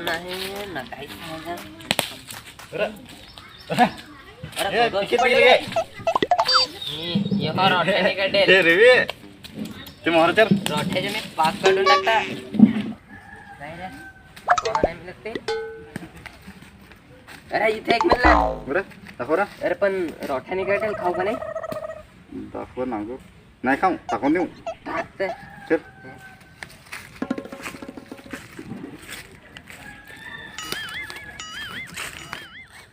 अरे ये तो और रोटे तो नहीं रे तो एक मिलला अरे दाखवरा अरे पण रोट्याने काय डेल खाऊ का नाही ना नहीं नाही खाऊ दाखवून चल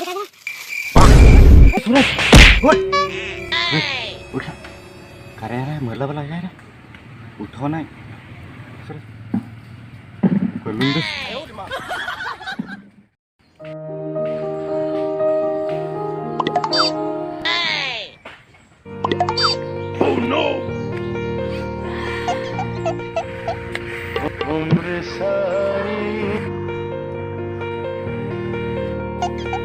सूरज उठ उठ अरे अरे मरला बला काय रे उठव नाही करून दे Oh no! Umre sari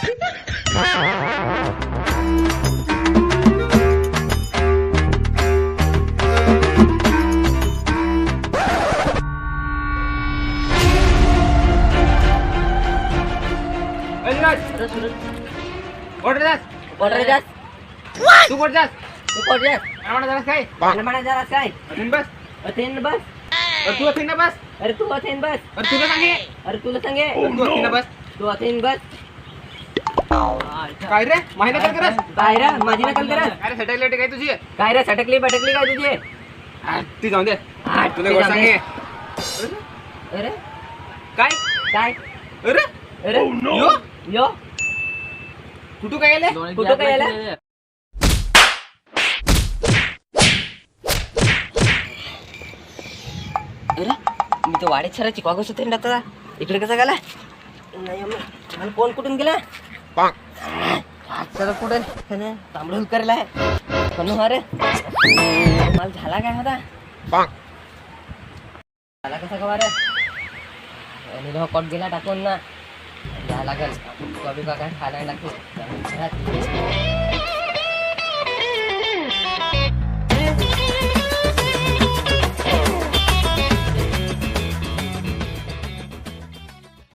order जास ऑर्डर जास तू कोट जास तू कोट जास प्रमाण जास काय प्रमाण जास काय अथेन बस अथेन बस अरे तू अथेन बस अरे तू अथेन बस अरे तुला सांगे अरे तुला सांगे तू अथेन बस तू अथेन बस काय रे माझी नकल करस काय रे माझी नकल करस अरे सटकली काय तुझी काय रे सटकली बटकली काय तुझी ती जाऊन दे तुला गोष्ट सांगे अरे काय काय अरे अरे oh, यो यो कुठू काय आले कुठू काय आले अरे मी तर वाडीत सराची कागद होते ना इकडे कसा गेला नाही मला फोन कुठून गेला तर कुठे तांबडून आहे पण अरे मला झाला काय होता झाला कसा का अरे आणि कॉट गेला टाकून ना झाला लागेल कमी का काय खायला टाकू